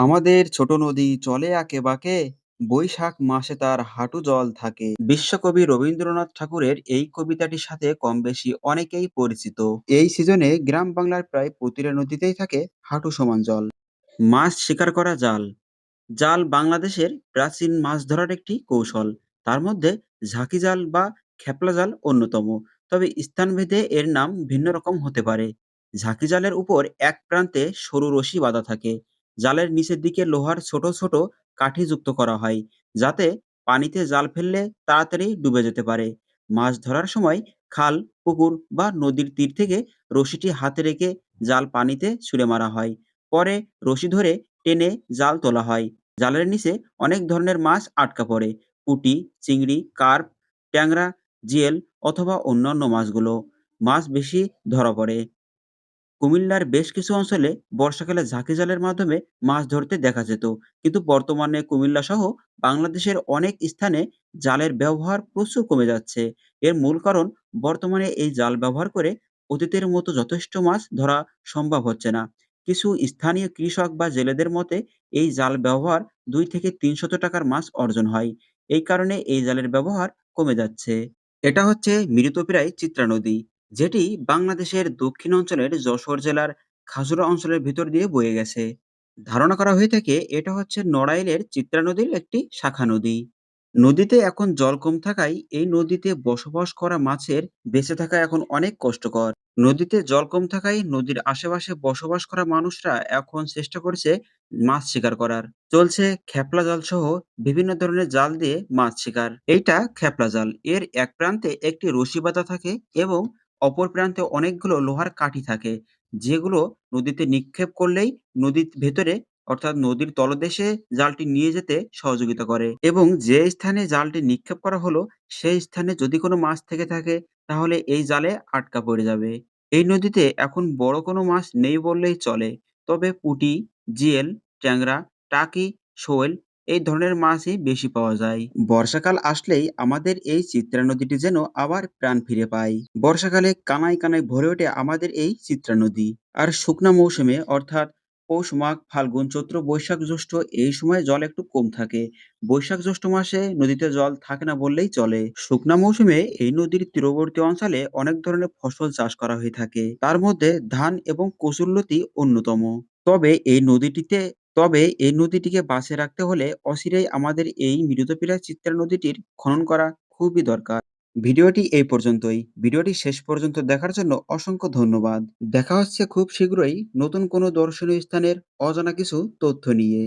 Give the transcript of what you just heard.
আমাদের ছোট নদী চলে আঁকে বাঁকে, বৈশাখ মাসে তার হাঁটু জল থাকে। বিশ্বকবি রবীন্দ্রনাথ ঠাকুরের এই কবিতাটির সাথে কম বেশি অনেকেই পরিচিত। এই সিজনে গ্রাম বাংলার প্রায় প্রতিটা নদীতেই থাকে হাঁটু সমান জল। মাছ শিকার করা জাল। জাল বাংলাদেশের প্রাচীন মাছ ধরার একটি কৌশল। তার মধ্যে ঝাঁকি জাল বা খেপলা জাল অন্যতম। তবে স্থানভেদে এর নাম ভিন্ন রকম হতে পারে। ঝাঁকি জালের উপর এক প্রান্তে সরু রশি বাঁধা থাকে। জালের নিচের দিকে লোহার ছোট ছোট কাঠি যুক্ত করা হয়, যাতে পানিতে জাল ফেললে তাড়াতাড়ি ডুবে যেতে পারে। মাছ ধরার সময় খাল, পুকুর বা নদীর তীর থেকে রশিটি হাতে রেখে জাল পানিতে ছুঁড়ে মারা হয়। পরে রশি ধরে টেনে জাল তোলা হয়। জালের নিচে অনেক ধরনের মাছ আটকা পড়ে, পুঁটি, চিংড়ি, কার্প, ট্যাংরা, জিয়েল অথবা অন্যান্য মাছগুলো। মাছ বেশি ধরা পড়ে। কুমিল্লার বেশ কিছু অঞ্চলে বর্ষাকালে ঝাঁকি জালের মাধ্যমে মাছ ধরতে দেখা যেত। কিন্তু বর্তমানে কুমিল্লা সহ বাংলাদেশের অনেক স্থানে জালের ব্যবহার প্রচুর কমে যাচ্ছে। এর মূল কারণ, বর্তমানে এই জাল ব্যবহার করে অতীতের মতো যথেষ্ট মাছ ধরা সম্ভব হচ্ছে না। কিছু স্থানীয় কৃষক বা জেলেদের মতে, এই জাল ব্যবহার দুই থেকে তিনশত টাকার মাছ অর্জন হয়। এই কারণে এই জালের ব্যবহার কমে যাচ্ছে। এটা হচ্ছে মৃতপ্রায় চিত্রা নদী। যেটি বাংলাদেশের দক্ষিণ অঞ্চলের যশোর জেলার খাসুড়া অঞ্চলের ভিতর দিয়ে বয়ে গেছে। ধারণা করা হয়ে থাকে, এটা হচ্ছে নড়াইলের চিত্রা নদীর একটি শাখা নদী। নদীতে এখন জল কম থাকায় এই নদীতে বসবাস করা মাছের বেঁচে থাকা এখন অনেক কষ্টকর। নদীতে জল কম থাকায় নদীর আশেপাশে বসবাস করা মানুষরা এখন চেষ্টা করছে মাছ শিকার করার। চলছে খেপলা জাল সহ বিভিন্ন ধরনের জাল দিয়ে মাছ শিকার। এইটা খেপলা জাল। এর এক প্রান্তে একটি রশি বাঁধা থাকে এবং অপর প্রান্তে অনেকগুলো লোহার কাঠি থাকে। যেগুলো নদীতে নিক্ষেপ করলেই নদীর ভেতরে, অর্থাৎ নদীর তলদেশে জালটি নিয়ে যেতে সহযোগিতা করে এবং যে স্থানে জালটি নিক্ষেপ করা হলো, সেই স্থানে যদি কোনো মাছ থেকে থাকে, তাহলে এই জালে আটকা পড়ে যাবে। এই নদীতে এখন বড় কোনো মাছ নেই বললেই চলে। তবে পুঁটি, জিয়েল, ট্যাংরা, টাকি শোল এই ধরনের মাছই বেশি পাওয়া যায়। বর্ষাকাল আসলেই আমাদের এই চিত্রা নদীটি যেন আবার প্রাণ ফিরে পায়। বর্ষাকালে কানায় কানায় ভরে ওঠে আমাদের এই চিত্রা নদী। আর শুকনা মৌসুমে, অর্থাৎ পৌষ মাঘ, ফাল্গুন, চৈত্র, বৈশাখ, জ্যৈষ্ঠ এই সময় জল একটু কম থাকে। বৈশাখ, জ্যৈষ্ঠ মাসে নদীতে জল থাকে না বললেই চলে। শুকনা মৌসুমে এই নদীর তীরবর্তী অঞ্চলে অনেক ধরনের ফসল চাষ করা হয়ে থাকে। তার মধ্যে ধান এবং কচুরলতি অন্যতম। তবে এই নদীটিতে তবে এই নদীটিকে বাঁচিয়ে রাখতে হলে অচিরেই আমাদের এই মৃতপ্রায় চিত্রা নদীটির খনন করা খুবই দরকার। ভিডিওটি এই পর্যন্তই। ভিডিওটি শেষ পর্যন্ত দেখার জন্য অসংখ্য ধন্যবাদ। দেখা হচ্ছে খুব শীঘ্রই নতুন কোনো দর্শনীয় স্থানের অজানা কিছু তথ্য নিয়ে।